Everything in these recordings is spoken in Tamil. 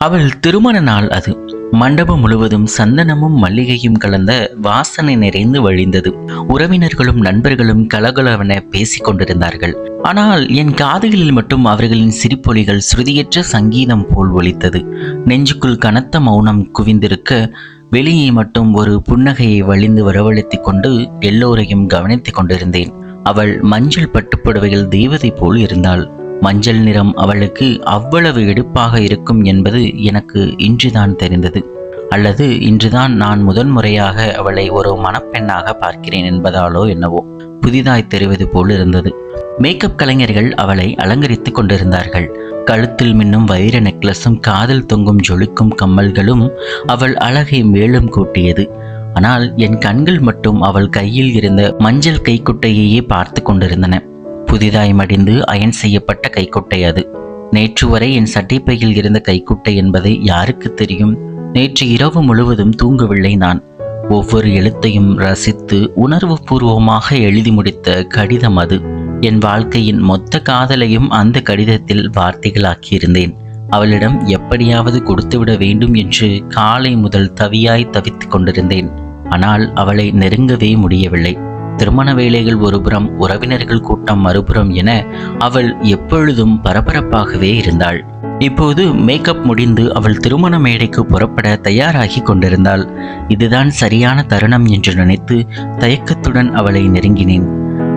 அவள் திருமண நாள் அது. மண்டபம் முழுவதும் சந்தனமும் மல்லிகையும் கலந்த வாசனை நிறைந்து வழிந்தது. உறவினர்களும் நண்பர்களும் கலகலவென பேசிக் கொண்டிருந்தார்கள். ஆனால் என் காதுகளில் மட்டும் அவர்களின் சிரிப்பொலிகள் ஸ்ருதியற்ற சங்கீதம் போல் ஒலித்தது. நெஞ்சுக்குள் கனத்த மௌனம் குவிந்திருக்க வெளியே மட்டும் ஒரு புன்னகையை வழிந்து வரவழைத்துக் கொண்டு எல்லோரையும் கவனித்துக் கொண்டிருந்தேன். அவள் மஞ்சள் பட்டுப்புடவையில் தெய்வதை போல் இருந்தாள். மஞ்சள் நிறம் அவளுக்கு அவ்வளவு எடுப்பாக இருக்கும் என்பது எனக்கு இன்றுதான் தெரிந்தது. அல்லது இன்றுதான் நான் முதன்முறையாக அவளை ஒரு மணப்பெண்ணாக பார்க்கிறேன் என்பதாலோ என்னவோ. புதிதாய் தெரிவது போல் இருந்தது. மேக்கப் கலைஞர்கள் அவளை அலங்கரித்துக் கொண்டிருந்தார்கள். கழுத்தில் மின்னும் வைர நெக்லஸும் காதில் தொங்கும் ஜொலிக்கும் கம்மல்களும் அவள் அழகை மேலும் கூட்டியது. ஆனால் என் கண்கள் மட்டும் அவள் கையில் இருந்த மஞ்சள் கைக்குட்டையையே பார்த்து கொண்டிருந்தன. புதிதாய் மடிந்து அயன் செய்யப்பட்ட கைக்குட்டை அது. நேற்று வரை என் சட்டைப்பையில் இருந்த கைக்குட்டை என்பதை யாருக்கு தெரியும்? நேற்று இரவு முழுவதும் தூங்கவில்லை நான். ஒவ்வொரு எழுத்தையும் ரசித்து உணர்வு பூர்வமாக எழுதி முடித்த கடிதம் அது. என் வாழ்க்கையின் மொத்த காதலையும் அந்த கடிதத்தில் வார்த்தைகளாக்கியிருந்தேன். அவளிடம் எப்படியாவது கொடுத்துவிட வேண்டும் என்று காலை முதல் தவியாய் தவித்துக் கொண்டிருந்தேன். ஆனால் அவளை நெருங்கவே முடியவில்லை. திருமண வேலைகள் ஒருபுறம் உறவினர்கள் கூட்டம் மறுபுறம் என அவள் எப்பொழுதும் பரபரப்பாகவே இருந்தாள். இப்போது மேக்கப் முடிந்து அவள் திருமண மேடைக்கு புறப்பட தயாராகி கொண்டிருந்தாள். இதுதான் சரியான தருணம் என்று நினைத்து தயக்கத்துடன் அவளை நெருங்கினேன்.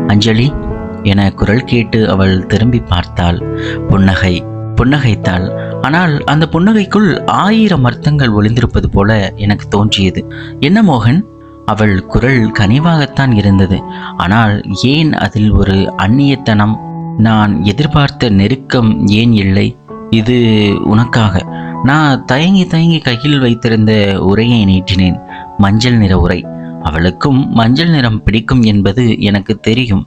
அஞ்சலி என குரல் கேட்டு அவள் திரும்பி பார்த்தாள். புன்னகை புன்னகைத்தாள். ஆனால் அந்த புன்னகைக்குள் ஆயிரம் அர்த்தங்கள் ஒளிந்திருப்பது போல எனக்கு தோன்றியது. என்ன மோகன்? அவள் குரல் கனிவாகத்தான் இருந்தது. ஆனால் ஏன் அதில் ஒரு அந்நியத்தனம்? நான் எதிர்பார்த்த நெருக்கம் ஏன் இல்லை? இது உனக்காக. நான் தயங்கி தயங்கி கையில் வைத்திருந்த உரையை நீட்டினேன். மஞ்சள் நிற உரை. அவளுக்கும் மஞ்சள் நிறம் பிடிக்கும் என்பது எனக்கு தெரியும்.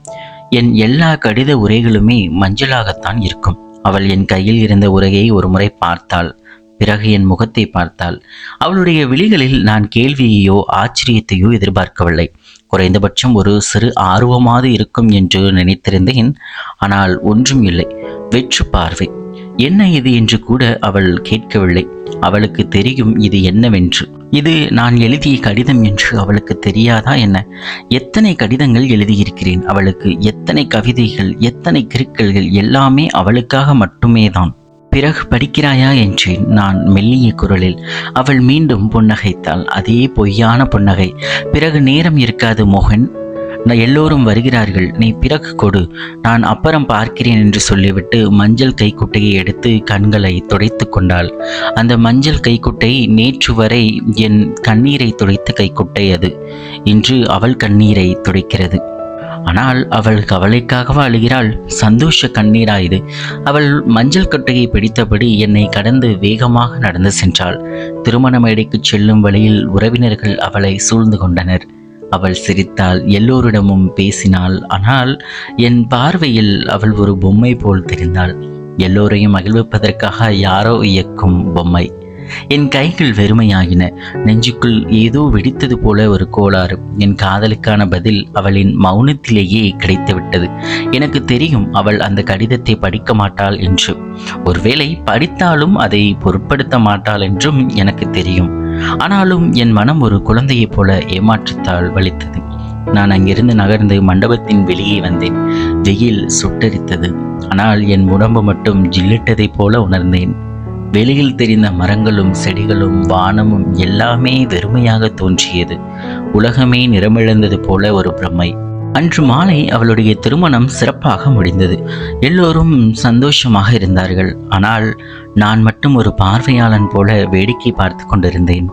என் எல்லா கடித உரைகளுமே மஞ்சளாகத்தான் இருக்கும். அவள் என் கையில் இருந்த உரையை ஒரு முறை பார்த்தாள். பிறகு என் முகத்தை பார்த்தாள். அவளுடைய விழிகளில் நான் கேள்வியையோ ஆச்சரியத்தையோ எதிர்பார்க்கவில்லை. குறைந்தபட்சம் ஒரு சிறு ஆர்வமாவது இருக்கும் என்று நினைத்திருந்தேன். ஆனால் ஒன்றும் இல்லை. வெற்று பார்வை. என்ன இது என்று கூட அவள் கேட்கவில்லை. அவளுக்கு தெரியும் இது என்னவென்று. இது நான் எழுதிய கடிதம் என்று அவளுக்கு தெரியாதா என்ன? எத்தனை கடிதங்கள் எழுதியிருக்கிறேன்? அவளுக்கு எத்தனை கவிதைகள் எத்தனை கிருக்கல்கள் எல்லாமே அவளுக்காக மட்டுமே தான் பிறகு படிக்கிறாயா என்றேன் நான் மெல்லிய குரலில் அவள் மீண்டும் புன்னகைத்தாள். அதே பொய்யான புன்னகை. பிறகு நேரம் இருக்காது மோகன். எல்லோரும் வருகிறார்கள். நீ பிறகு கொடு. நான் அப்புறம் பார்க்கிறேன் என்று சொல்லிவிட்டு மஞ்சள் கைக்குட்டையை எடுத்து கண்களை துடைத்து கொண்டாள். அந்த மஞ்சள் கைக்குட்டை நேற்று வரை என் கண்ணீரை துடைத்த கைக்குட்டை அது. இன்று அவள் கண்ணீரை துடைக்கிறது. ஆனால் அவள் கவலைக்காகவா அழுகிறாள்? சந்தோஷ கண்ணீராயுது அவள் மஞ்சள் கட்டையை பிடித்தபடி என்னை கடந்து வேகமாக நடந்து சென்றாள். திருமண மேடைக்கு செல்லும் வழியில் உறவினர்கள் அவளை சூழ்ந்து கொண்டனர். அவள் சிரித்தாள் எல்லோரிடமும் பேசினாள். ஆனால் என் பார்வையில் அவள் ஒரு பொம்மை போல் தெரிந்தாள். எல்லோரையும் மகிழ்விப்பதற்காக யாரோ இயக்கும் பொம்மை. என் கைகள் வெறுமையாகின நெஞ்சுக்குள் ஏதோ வெடித்தது போல ஒரு கோளாறு. என் காதலுக்கான பதில் அவளின் மௌனத்திலேயே கிடைத்துவிட்டது. எனக்கு தெரியும் அவள் அந்த கடிதத்தை படிக்க மாட்டாள் என்று. ஒருவேளை படித்தாலும் அதை பொருட்படுத்த மாட்டாள் என்றும் எனக்கு தெரியும். ஆனாலும் என் மனம் ஒரு குழந்தையைப் போல ஏமாற்றத்தால் வலித்தது. நான் அங்கிருந்து நகர்ந்து மண்டபத்தின் வெளியே வந்தேன். வெயில் சுட்டரித்தது. ஆனால் என் உடம்பு மட்டும் ஜில்லிட்டதைப் போல உணர்ந்தேன். வெளியில் தெரிந்த மரங்களும் செடிகளும் வானமும் எல்லாமே வெறுமையாக தோன்றியது. உலகமே நிறமிழந்தது போல ஒரு பிரம்மை. அன்று மாலை அவளுடைய திருமணம் சிறப்பாக முடிந்தது. எல்லோரும் சந்தோஷமாக இருந்தார்கள். ஆனால் நான் மட்டும் ஒரு பார்வையாளன் போல வேடிக்கை பார்த்து கொண்டிருந்தேன்.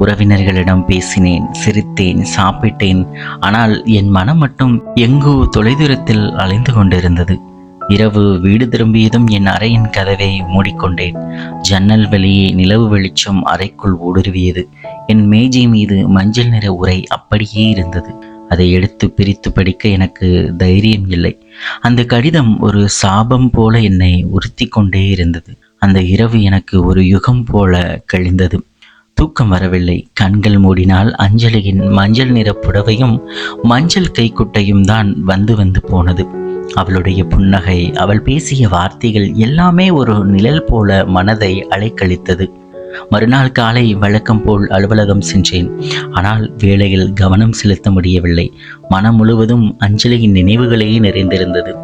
உறவினர்களிடம் பேசினேன் சிரித்தேன் சாப்பிட்டேன். ஆனால் என் மனம் மட்டும் எங்கோ தொலைதூரத்தில் அலைந்து கொண்டிருந்தது. இரவு வீடு திரும்பியதும் என் அறையின் கதவை மூடிக்கொண்டேன். ஜன்னல் வெளியே நிலவு வெளிச்சம் அறைக்குள் ஊடுருவியது. என் மேஜை மீது மஞ்சள் நிற உரை அப்படியே இருந்தது. அதை எடுத்து பிரித்து படிக்க எனக்கு தைரியம் இல்லை. அந்த கடிதம் ஒரு சாபம் போல என்னை உறுத்தி கொண்டே இருந்தது. அந்த இரவு எனக்கு ஒரு யுகம் போல கழிந்தது. தூக்கம் வரவில்லை. கண்கள் மூடினால் அஞ்சலியின் மஞ்சள் நிற புடவையும் மஞ்சள் கைக்குட்டையும் தான் வந்து வந்து போனது. அவளுடைய புன்னகை அவள் பேசிய வார்த்தைகள் எல்லாமே ஒரு நிழல் போல மனதை அலைக்கழித்தது. மறுநாள் காலை வழக்கம் போல் அலுவலகம் சென்றேன். ஆனால் வேலையில் கவனம் செலுத்த முடியவில்லை. மனம் முழுவதும் அஞ்சலியின் நினைவுகளையே நிறைந்திருந்தது.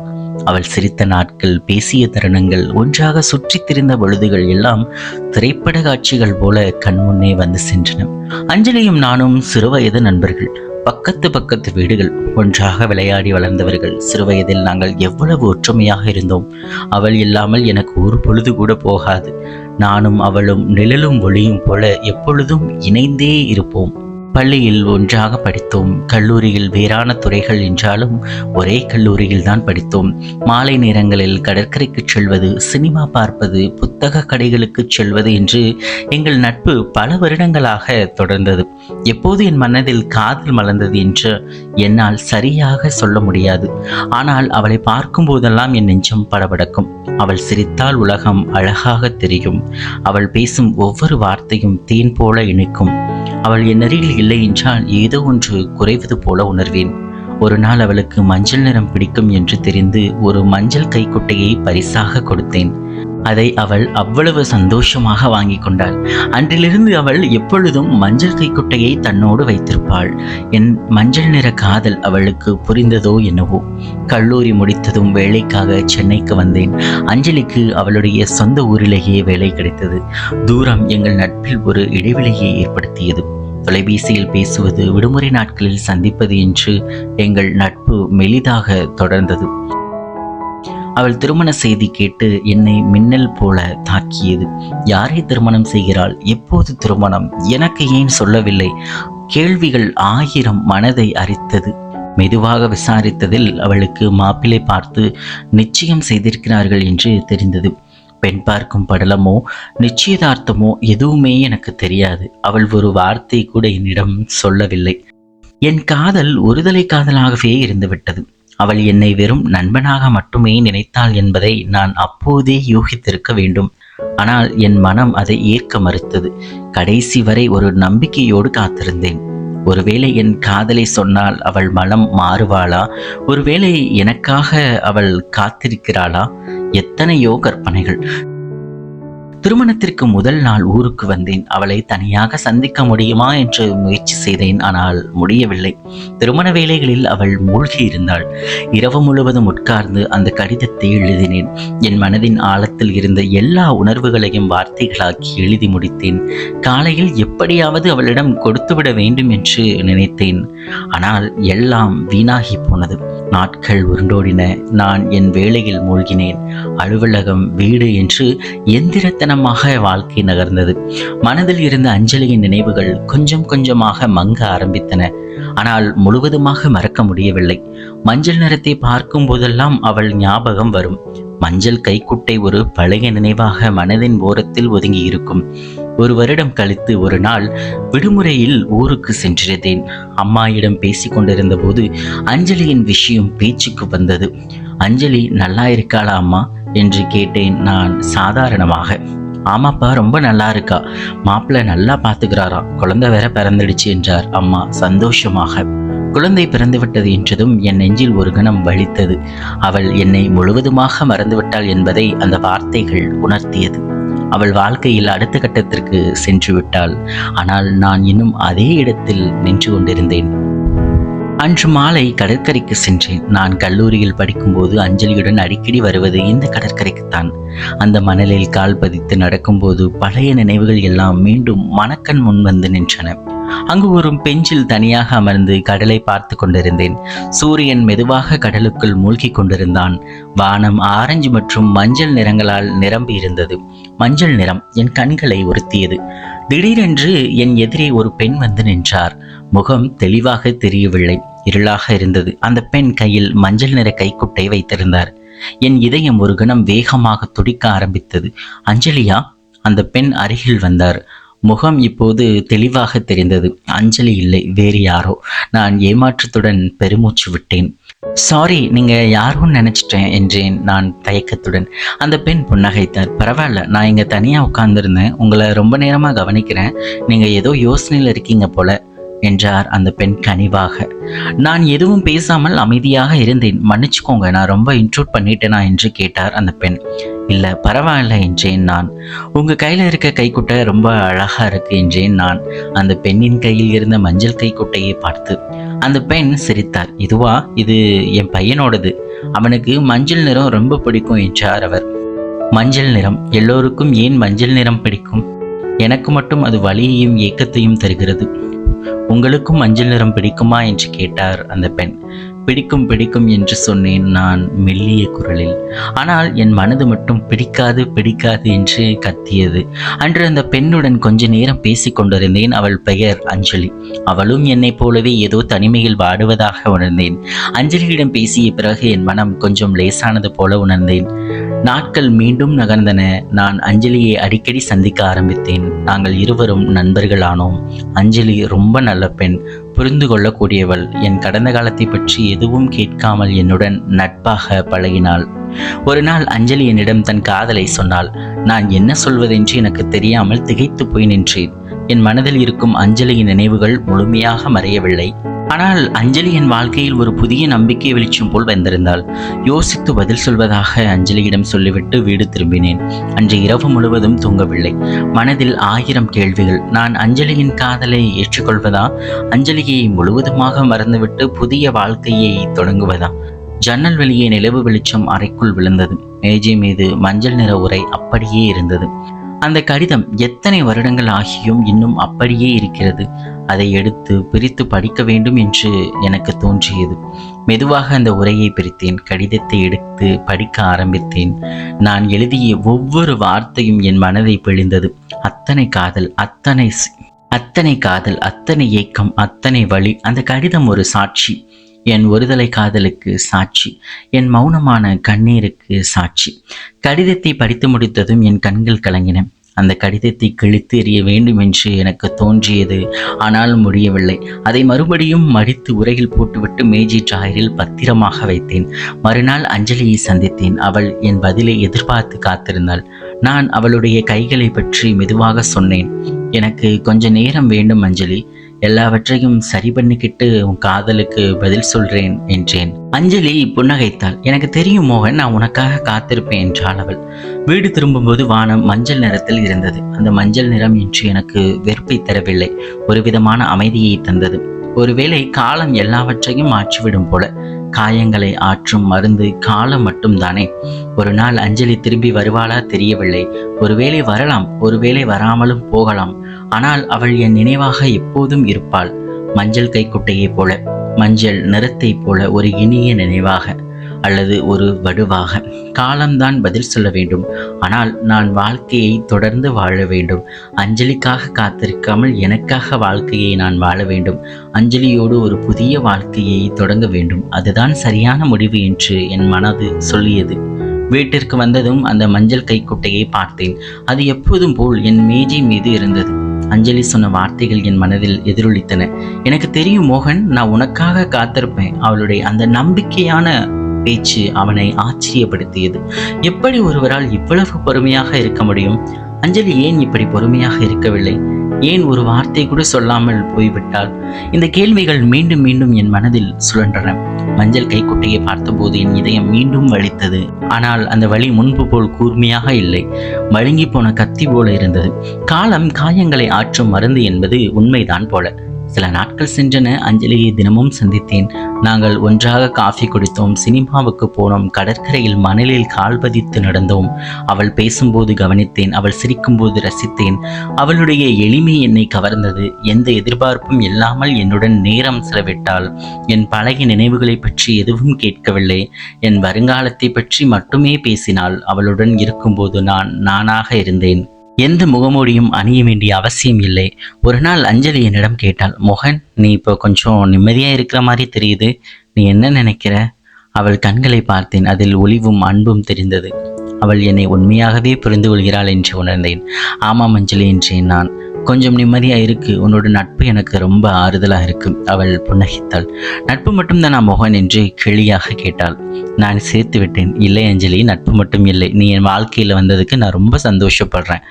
அவள் சிரித்த நாட்கள் பேசிய தருணங்கள் ஒன்றாக சுற்றித் திரிந்த பொழுதுகள் எல்லாம் திரைப்பட காட்சிகள் போல கண்முன்னே வந்து சென்றன. அஞ்சலியும் நானும் சிறுவயது நண்பர்கள். பக்கத்து பக்கத்து வீடுகள் ஒன்றாக விளையாடி வளர்ந்தவர்கள். சிறுவயதில் நாங்கள் எவ்வளவு ஒற்றுமையாக இருந்தோம். அவள் இல்லாமல் எனக்கு ஒரு பொழுது கூட போகாது. நானும் அவளும் நிழலும் ஒளியும் போல எப்பொழுதும் இணைந்தே இருப்போம். பள்ளியில் ஒன்றாக படித்தோம். கல்லூரியில் வேறான துறைகள் என்றாலும் ஒரே கல்லூரியில் தான் படித்தோம். மாலை நேரங்களில் கடற்கரைக்கு செல்வது சினிமா பார்ப்பது புத்தக கடைகளுக்கு செல்வது என்று எங்கள் நட்பு பல வருடங்களாக தொடர்ந்தது. எப்போது என் மனதில் காதல் மலர்ந்தது என்று என்னால் சரியாக சொல்ல முடியாது. ஆனால் அவளை பார்க்கும் போதெல்லாம் என் நெஞ்சம் படபடக்கும். அவள் சிரித்தால் உலகம் அழகாக தெரியும். அவள் பேசும் ஒவ்வொரு வார்த்தையும் தேன் போல இனிக்கும். அவள் என் அருகில் இல்லை என்றால் ஏதோ ஒன்று குறைவது போல உணர்வேன். ஒரு நாள் அவளுக்கு மஞ்சள் நிறம் பிடிக்கும் என்று தெரிந்து ஒரு மஞ்சள் கைக்குட்டையை பரிசாக கொடுத்தேன். அதை அவள் அவ்வளவு சந்தோஷமாக வாங்கி கொண்டாள். அன்றிலிருந்து அவள் எப்பொழுதும் மஞ்சள் கைக்குட்டையை தன்னோடு வைத்திருப்பாள். என் மஞ்சள் நிற காதல் அவளுக்கு புரிந்ததோ என்னவோ. கல்லூரி முடித்ததும் வேலைக்காக சென்னைக்கு வந்தேன். அஞ்சலிக்கு அவளுடைய சொந்த ஊரிலேயே வேலை கிடைத்தது. தூரம் எங்கள் நட்பில் ஒரு இடைவெளியை ஏற்படுத்தியது. தொலைபேசியில் பேசுவது விடுமுறை நாட்களில் சந்திப்பது என்று எங்கள் நட்பு மெலிதாக தொடர்ந்தது. அவள் திருமண செய்தி கேட்டு என்னை மின்னல் போல தாக்கியது. யாரை திருமணம் செய்கிறாள்? எப்போது திருமணம்? எனக்கு ஏன் சொல்லவில்லை? கேள்விகள் ஆயிரம் மனதை அரித்தது. மெதுவாக விசாரித்ததில் அவளுக்கு மாப்பிள்ளை பார்த்து நிச்சயம் செய்திருக்கிறார்கள் என்று தெரிந்தது. பெண் பார்க்கும் படலமோ நிச்சயதார்த்தமோ எதுவுமே எனக்கு தெரியாது. அவள் ஒரு வார்த்தை கூட என்னிடம் சொல்லவில்லை. என் காதல் ஒருதலை காதலாகவே இருந்துவிட்டது அவள் என்னை வெறும் நண்பனாக மட்டுமே நினைத்தாள் என்பதை நான் அப்போதே யூகித்திருக்க வேண்டும். ஆனால் என் மனம் அதை ஏற்க மறுத்தது. கடைசி வரை ஒரு நம்பிக்கையோடு காத்திருந்தேன். ஒருவேளை என் காதலை சொன்னால் அவள் மனம் மாறுவாளா? ஒருவேளை எனக்காக அவள் காத்திருக்கிறாளா? எத்தனையோ கற்பனைகள். திருமணத்திற்கு முதல் நாள் ஊருக்கு வந்தேன். அவளை தனியாக சந்திக்க முடியுமா என்று முயற்சி செய்தேன். ஆனால் முடியவில்லை. திருமண வேலைகளில் அவள் மூழ்கி இருந்தாள். இரவு முழுவதும் உட்கார்ந்து அந்த கடிதத்தை எழுதினேன். என் மனதின் ஆழத்தில் இருந்த எல்லா உணர்வுகளையும் வார்த்தைகளாக்கி எழுதி முடித்தேன். காலையில் எப்படியாவது அவளிடம் கொடுத்துவிட வேண்டும் என்று நினைத்தேன். ஆனால் எல்லாம் வீணாகி போனது. நாட்கள் உருண்டோடின. நான் என் வேலையில் மூழ்கினேன். அலுவலகம் வீடு என்று எந்திரத்தனமாக வாழ்க்கை நகர்ந்தது. மனதில் இருந்த அஞ்சலியின் நினைவுகள் கொஞ்சம் கொஞ்சமாக மங்க ஆரம்பித்தன. ஆனால் முழுவதுமாக மறக்க முடியவில்லை. மஞ்சள் நிறத்தை பார்க்கும் போதெல்லாம் அவள் ஞாபகம் வரும். மஞ்சள் கைக்குட்டை ஒரு பழைய நினைவாக மனதின் ஓரத்தில் ஒதுங்கி இருக்கும் ஒரு வருடம் கழித்து ஒரு நாள் விடுமுறையில் ஊருக்கு சென்றிருந்தேன். அம்மாயிடம் பேசிக் கொண்டிருந்த போது அஞ்சலியின் விஷயம் பேச்சுக்கு வந்தது. அஞ்சலி நல்லா இருக்காளா அம்மா? என்று கேட்டேன் நான் சாதாரணமாக. ஆமாப்பா ரொம்ப நல்லா இருக்கா. மாப்பிள்ளை நல்லா பார்த்துக்கிறாரா குழந்தை வேற பிறந்துடுச்சு என்றார் அம்மா சந்தோஷமாக. குழந்தை பிறந்துவிட்டது என்றதும் என் நெஞ்சில் ஒரு கணம் வலித்தது. அவள் என்னை முழுவதுமாக மறந்துவிட்டாள் என்பதை அந்த வார்த்தைகள் உணர்த்தியது. அவள் வாழ்க்கையில் அடுத்த கட்டத்திற்கு சென்று விட்டாள். ஆனால் நான் இன்னும் அதே இடத்தில் நின்று கொண்டிருந்தேன். அன்று மாலை கடற்கரைக்கு சென்றேன். நான் கல்லூரியில் படிக்கும்போது அஞ்சலியுடன் அடிக்கடி வருவது இந்த கடற்கரைக்குத்தான். அந்த மணலில் கால் பதித்து நடக்கும்போது பழைய நினைவுகள் எல்லாம் மீண்டும் மணக்கண் முன் வந்து நின்றன. அங்கு ஒரு பெஞ்சில் தனியாக அமர்ந்து கடலை பார்த்து கொண்டிருந்தேன். சூரியன் மெதுவாக கடலுக்குள் மூழ்கி கொண்டிருந்தான். வானம் ஆரஞ்சு மற்றும் மஞ்சள் நிறங்களால் நிரம்பி இருந்தது. மஞ்சள் நிறம் என் கண்களை உறுத்தியது. திடீரென்று என் எதிரே ஒரு பெண் வந்து நின்றார். முகம் தெளிவாக தெரியவில்லை. இருளாக இருந்தது. அந்த பெண் கையில் மஞ்சள் நிற கைக்குட்டை வைத்திருந்தார். என் இதயம் ஒரு கணம் வேகமாக துடிக்க ஆரம்பித்தது. அஞ்சலியா? அந்த பெண் அருகில் வந்தார். முகம் இப்போது தெளிவாக தெரிந்தது. அஞ்சலி இல்லை வேறு யாரோ. நான் ஏமாற்றத்துடன் பெருமூச்சு விட்டேன். சாரி நீங்க யாரும் நினைச்சிட்டேன் என்றேன் நான் தயக்கத்துடன். அந்த பெண் புன்னகைத்தார் பரவாயில்ல நான் இங்க தனியா உட்கார்ந்துருந்தேன். உங்களை ரொம்ப நேரமா கவனிக்கிறேன். நீங்க ஏதோ யோசனையில் இருக்கீங்க போல என்றார் அந்த பெண் கனிவாக. நான் எதுவும் பேசாமல் அமைதியாக இருந்தேன். மன்னிச்சுக்கோங்க நான் ரொம்ப இன்ட்ரூட் பண்ணிட்டேனா? என்று கேட்டார் அந்த பெண். இல்லை பரவாயில்ல என்றேன் நான். உங்கள் கையில் இருக்க கைக்குட்டை ரொம்ப அழகாக இருக்கு என்றேன் நான். அந்த பெண்ணின் கையில் இருந்த மஞ்சள் கைக்குட்டையை பார்த்து அந்த பெண் சிரித்தார் இதுவா? இது என் பையனோடது. அவனுக்கு மஞ்சள் நிறம் ரொம்ப பிடிக்கும் என்றார் அவர். மஞ்சள் நிறம்? எல்லோருக்கும் ஏன் மஞ்சள் நிறம் பிடிக்கும்? எனக்கு மட்டும் அது வலியையும் ஏக்கத்தையும் தருகிறது. உங்களுக்கும் மஞ்சள் நிறம் பிடிக்குமா? என்று கேட்டார் அந்த பெண். பிடிக்கும் பிடிக்கும் என்று சொன்னேன் நான் மெல்லிய குரலில். ஆனால் என் மனது மட்டும் பிடிக்காது பிடிக்காது என்று கத்தியது. அன்று அந்த பெண்ணுடன் கொஞ்ச நேரம் பேசிக் கொண்டிருந்தேன் அவள் பெயர் அஞ்சலி. அவளும் என்னைப் போலவே ஏதோ தனிமையில் வாடுவதாக உணர்ந்தேன். அஞ்சலியிடம் பேசிய பிறகு என் மனம் கொஞ்சம் லேசானது போல உணர்ந்தேன். நாட்கள் மீண்டும் நகர்ந்தன. நான் அஞ்சலியை அடிக்கடி சந்திக்க ஆரம்பித்தேன். நாங்கள் இருவரும் நண்பர்களானோம். அஞ்சலி ரொம்ப நல்ல பெண். புரிந்து கொள்ளக்கூடியவள். என் கடந்த காலத்தை பற்றி எதுவும் கேட்காமல் என்னுடன் நட்பாக பழகினாள். ஒரு நாள் அஞ்சலி என்னிடம் தன் காதலை சொன்னாள். நான் என்ன சொல்வதென்று எனக்கு தெரியாமல் திகைத்து போய் நின்றேன். என் மனதில் இருக்கும் அஞ்சலியின் நினைவுகள் முழுமையாக மறையவில்லை. ஆனால் அஞ்சலி என் வாழ்க்கையில் ஒரு புதிய நம்பிக்கை வெளிச்சம் போல் வந்திருந்தாள். யோசித்து பதில் சொல்வதாக அஞ்சலியிடம் சொல்லிவிட்டு வீடு திரும்பினேன். அன்று இரவு முழுவதும் தூங்கவில்லை. மனதில் ஆயிரம் கேள்விகள். நான் அஞ்சலியின் காதலை ஏற்றுக்கொள்வதா? அஞ்சலியை முழுவதுமாக மறந்துவிட்டு புதிய வாழ்க்கையை தொடங்குவதா? ஜன்னல் வெளியே நிலவு வெளிச்சம் அறைக்குள் விழுந்தது. மேஜை மீது மஞ்சள் நிற உரை அப்படியே இருந்தது. அந்த கடிதம் எத்தனை வருடங்கள் ஆகியும் இன்னும் அப்படியே இருக்கிறது. அதை எடுத்து பிரித்து படிக்க வேண்டும் என்று எனக்கு தோன்றியது. மெதுவாக அந்த உரையை பிரித்தேன். கடிதத்தை எடுத்து படிக்க ஆரம்பித்தேன். நான் எழுதிய ஒவ்வொரு வார்த்தையும் என் மனதை பிழிந்தது. அத்தனை காதல் அத்தனை அத்தனை காதல் அத்தனை ஏக்கம் அத்தனை வழி. அந்த கடிதம் ஒரு சாட்சி. என் ஒருதலை காதலுக்கு சாட்சி என் மௌனமான கண்ணீருக்கு சாட்சி. கடிதத்தை படித்து முடித்ததும் என் கண்கள் கலங்கின. அந்த கடிதத்தை கிழித்து எறிய வேண்டும் என்று எனக்கு தோன்றியது ஆனால் முடியவில்லை. அதை மறுபடியும் மடித்து உரையில் போட்டுவிட்டு மேஜை டிராயரில் பத்திரமாக வைத்தேன். மறுநாள் அஞ்சலியை சந்தித்தேன். அவள் என் பதிலை எதிர்பார்த்து காத்திருந்தாள். நான் அவளுடைய கைகளை பற்றி மெதுவாக சொன்னேன். எனக்கு கொஞ்ச நேரம் வேண்டும் அஞ்சலி. எல்லாவற்றையும் சரி பண்ணிக்கிட்டு உன் காதலுக்கு பதில் சொல்றேன் என்றேன். அஞ்சலி புன்னகைத்தாள். எனக்கு தெரியும் மோகன் நான் உனக்காக காத்திருப்பேன் என்றாள் அவள். வீடு திரும்பும்போது வானம் மஞ்சள் நிறத்தில் இருந்தது. அந்த மஞ்சள் நிறம் இன்று எனக்கு வெறுப்பை தரவில்லை. ஒரு விதமான அமைதியை தந்தது. ஒருவேளை காலம் எல்லாவற்றையும் மாற்றிவிடும் போல காயங்களை ஆற்றும் மருந்து காலம் மட்டும்தானே. ஒரு நாள் அஞ்சலி திரும்பி வருவாளா தெரியவில்லை. ஒருவேளை வரலாம். ஒருவேளை வராமலும் போகலாம். ஆனால் அவள் என் நினைவாக எப்போதும் இருப்பாள். மஞ்சள் கைக்குட்டையைப் போல மஞ்சள் நிறத்தைப் போல ஒரு இனிய நினைவாக அல்லது ஒரு வடுவாக. காலம்தான் பதில் சொல்ல வேண்டும். ஆனால் நான் வாழ்க்கையை தொடர்ந்து வாழ வேண்டும். அஞ்சலிக்காக காத்திருக்காமல் எனக்காக வாழ்க்கையை நான் வாழ வேண்டும். அஞ்சலியோடு ஒரு புதிய வாழ்க்கையை தொடங்க வேண்டும். அதுதான் சரியான முடிவு என்று என் மனது சொல்லியது. வீட்டிற்கு வந்ததும் அந்த மஞ்சள் கைக்குட்டையை பார்த்தேன். அது எப்போதும் போல் என் மேஜை மீது இருந்தது. அஞ்சலி சொன்ன வார்த்தைகள் என் மனதில் எதிரொலித்தன. எனக்கு தெரியும் மோகன் நான் உனக்காக காத்திருப்பேன். அவளுடைய அந்த நம்பிக்கையான பேச்சு அவனை ஆச்சரியப்படுத்தியது. எப்படி ஒருவரால் இவ்வளவு பொறுமையாக இருக்க முடியும்? அஞ்சலி ஏன் இப்படி பொறுமையாக இருக்கவில்லை? ஏன் ஒரு வார்த்தை கூட சொல்லாமல் போய்விட்டால் இந்த கேள்விகள் மீண்டும் மீண்டும் என் மனதில் சுழன்றன. மஞ்சள் கைக்குட்டையை பார்த்தபோது என் இதயம் மீண்டும் வலித்தது. ஆனால் அந்த வலி முன்பு போல் கூர்மையாக இல்லை. மழுங்கி போன கத்தி போல இருந்தது. காலம் காயங்களை ஆற்றும் மருந்து என்பது உண்மைதான் போல. சில நாட்கள் சென்றன அஞ்சலியை தினமும் சந்தித்தேன். நாங்கள் ஒன்றாக காஃபி குடித்தோம் சினிமாவுக்கு போனோம் கடற்கரையில் மணலில் கால் பதித்து நடந்தோம். அவள் பேசும்போது கவனித்தேன் அவள் சிரிக்கும்போது ரசித்தேன். அவளுடைய எளிமை என்னை கவர்ந்தது எந்த எதிர்பார்ப்பும் இல்லாமல் என்னுடன் நேரம் செலவிட்டாள். என் பழைய நினைவுகளை பற்றி எதுவும் கேட்கவில்லை என் வருங்காலத்தை பற்றி மட்டுமே பேசினாள். அவளுடன் இருக்கும்போது நான் நானாக இருந்தேன். எந்த முகமூடியும் அணிய வேண்டிய அவசியம் இல்லை. ஒரு நாள் அஞ்சலி என்னிடம் கேட்டாள் மோகன் நீ இப்போ கொஞ்சம் நிம்மதியா இருக்கிற மாதிரி தெரியுது. நீ என்ன நினைக்கிற? அவள் கண்களை பார்த்தேன். அதில் ஒளிவும் அன்பும் தெரிந்தது. அவள் என்னை உண்மையாகவே புரிந்து கொள்கிறாள் என்று உணர்ந்தேன். ஆமாம் அஞ்சலி என்றேன் நான். கொஞ்சம் நிம்மதியாக இருக்கு. உன்னோட நட்பு எனக்கு ரொம்ப ஆறுதலாக இருக்கு. அவள் புன்னகித்தாள். நட்பு மட்டும்தானா மோகன் என்று கிளியாக கேட்டாள். நான் சேர்த்து விட்டேன். இல்லை அஞ்சலி நட்பு மட்டும் இல்லை. நீ என் வாழ்க்கையில் வந்ததுக்கு நான் ரொம்ப சந்தோஷப்படுறேன்.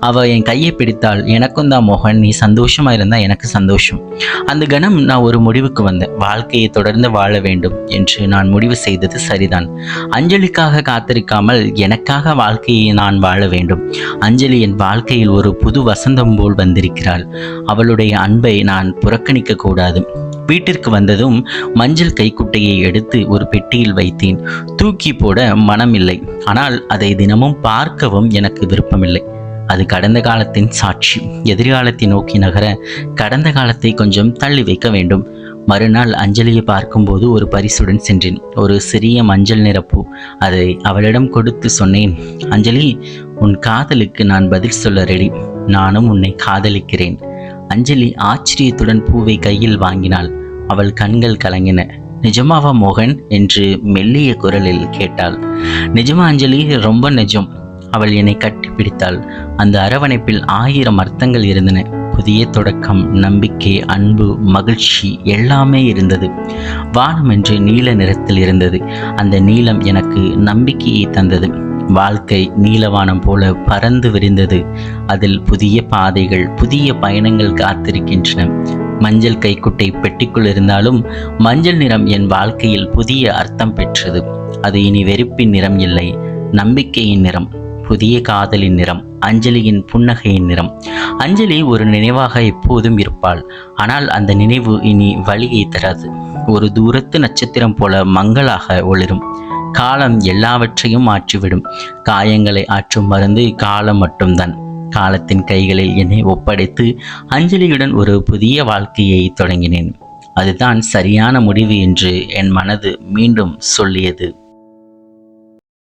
அவள் என் கையை பிடித்தாள். எனக்கும் தான் மோகன். நீ சந்தோஷமாக இருந்தால் எனக்கு சந்தோஷம். அந்த கணம் நான் ஒரு முடிவுக்கு வந்தேன். வாழ்க்கையை தொடர்ந்து வாழ வேண்டும் என்று நான் முடிவு செய்தது சரிதான். அஞ்சலிக்காக காத்திருக்காமல் எனக்காக வாழ்க்கையை நான் வாழ வேண்டும். அஞ்சலி என் வாழ்க்கையில் ஒரு புது வசந்தம் போல் வந்திருக்கிறாள். அவளுடைய அன்பை நான் புறக்கணிக்க கூடாது. வீட்டிற்கு வந்ததும் மஞ்சள் கைக்குட்டையை எடுத்து ஒரு பெட்டியில் வைத்தேன். தூக்கி போட மனமில்லை. ஆனால் அதை தினமும் பார்க்கவும் எனக்கு விருப்பமில்லை. அது கடந்த காலத்தின் சாட்சி. எதிர்காலத்தை நோக்கி நகர கடந்த காலத்தை கொஞ்சம் தள்ளி வைக்க வேண்டும். மறுநாள் அஞ்சலியை பார்க்கும்போது ஒரு பரிசுடன் சென்றேன். ஒரு சிறிய மஞ்சள் நிறப்பூ அதை அவளிடம் கொடுத்து சொன்னேன். அஞ்சலி உன் காதலுக்கு நான் பதில் சொல்ல ரெடி நானும் உன்னை காதலிக்கிறேன். அஞ்சலி ஆச்சரியத்துடன் பூவை கையில் வாங்கினாள். அவள் கண்கள் கலங்கின. நிஜமாவா மோகன்? என்று மெல்லிய குரலில் கேட்டாள். நிஜமா அஞ்சலி ரொம்ப நிஜம். அவள் என்னை கட்டி பிடித்தாள். அந்த அரவணைப்பில் ஆயிரம் அர்த்தங்கள் இருந்தன. புதிய தொடக்கம் நம்பிக்கை அன்பு மகிழ்ச்சி எல்லாமே இருந்தது. வானம் என்று நீல நிறத்தில் இருந்தது. அந்த நீளம் எனக்கு நம்பிக்கையை தந்தது. வாழ்க்கை நீலவானம் போல பறந்து விரிந்தது. அதில் புதிய பாதைகள் புதிய பயணங்கள் காத்திருக்கின்றன. மஞ்சள் கைக்குட்டை பெட்டிக்குள் இருந்தாலும் மஞ்சள் நிறம் என் வாழ்க்கையில் புதிய அர்த்தம் பெற்றது. அது இனி வெறுப்பின் நிறம் இல்லை நம்பிக்கையின் நிறம் புதிய காதலின் நிறம் அஞ்சலியின் புன்னகையின் நிறம். அஞ்சலி ஒரு நினைவாக எப்போதும் இருப்பாள் ஆனால் அந்த நினைவு இனி வழியை தராது. ஒரு தூரத்து நட்சத்திரம் போல மங்களாக ஒளிரும். காலம் எல்லாவற்றையும் மாற்றிவிடும். காயங்களை ஆற்றும் மருந்து காலம் மட்டும்தான். காலத்தின் கைகளில் என்னை ஒப்படைத்து அஞ்சலியுடன் ஒரு புதிய வாழ்க்கையை தொடங்கினேன். அதுதான் சரியான முடிவு என்று என் மனது மீண்டும் சொல்லியது.